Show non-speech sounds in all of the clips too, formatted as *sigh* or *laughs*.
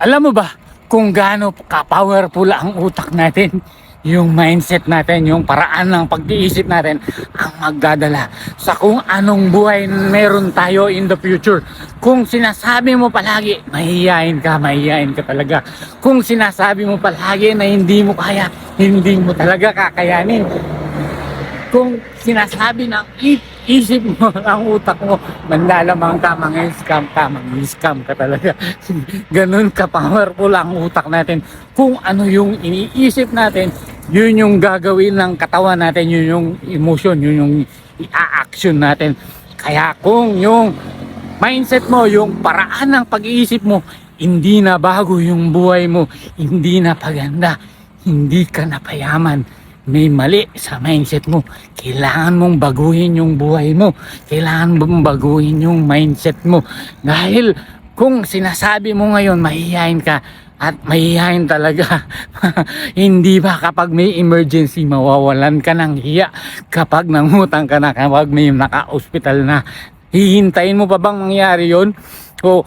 Alam mo ba kung gaano ka-powerful ang utak natin? Yung mindset natin, yung paraan ng pag-iisip natin ang magdadala sa kung anong buhay meron tayo in the future. Kung sinasabi mo palagi, mahihayin ka, mahihayin ka talaga. Kung sinasabi mo palagi na hindi mo kaya, hindi mo talaga kakayanin kung sinasabi ng i- isip mo, ang utak mo, manlalamang mga scam mga scam ka talaga. *laughs* Ganun ka-powerful ang utak natin. Kung ano yung iniisip natin, yun yung gagawin ng katawan natin, yun yung emotion, yun yung i-action natin. Kaya kung yung mindset mo, yung paraan ng pag-iisip mo, hindi na bago yung buhay mo, hindi na paganda, hindi ka na payaman, may mali sa mindset mo. Kailangan mong baguhin yung buhay mo. Kailangan mong baguhin yung mindset mo. Dahil kung sinasabi mo ngayon, mahihayin ka, at mahihayin talaga. *laughs* Hindi ba kapag may emergency, mawawalan ka ng hiya kapag nangutang ka na, kapag may naka-hospital na. Hihintayin mo pa bang mangyari yon? O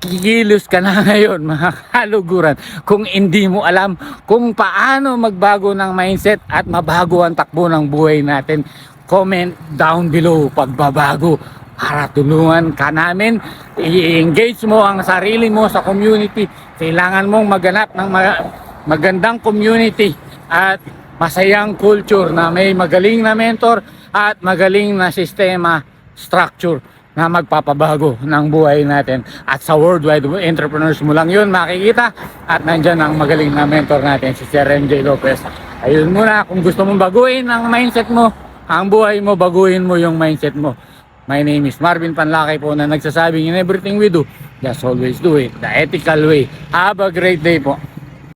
kikilos ka na *laughs* ngayon mga kaluguran kung hindi mo alam kung paano magbago ng mindset at mabago ang takbo ng buhay natin. Comment down below pagbabago. Para tulungan ka namin. I-engage mo ang sarili mo sa community. Kailangan mong maganap ng ma- magandang community at masayang culture na may magaling na mentor at magaling na sistema structure na magpapabago ng buhay natin. At sa Worldwide Entrepreneurs mo lang yun makikita. At nandyan ang magaling na mentor natin, si Sir MJ Lopez. Ayun muna, kung gusto mong baguhin ang mindset mo, ang buhay mo, baguhin mo yung mindset mo. My name is Marvin Panlakay po na nagsasabing in everything we do, just always do it the ethical way. Have a great day po.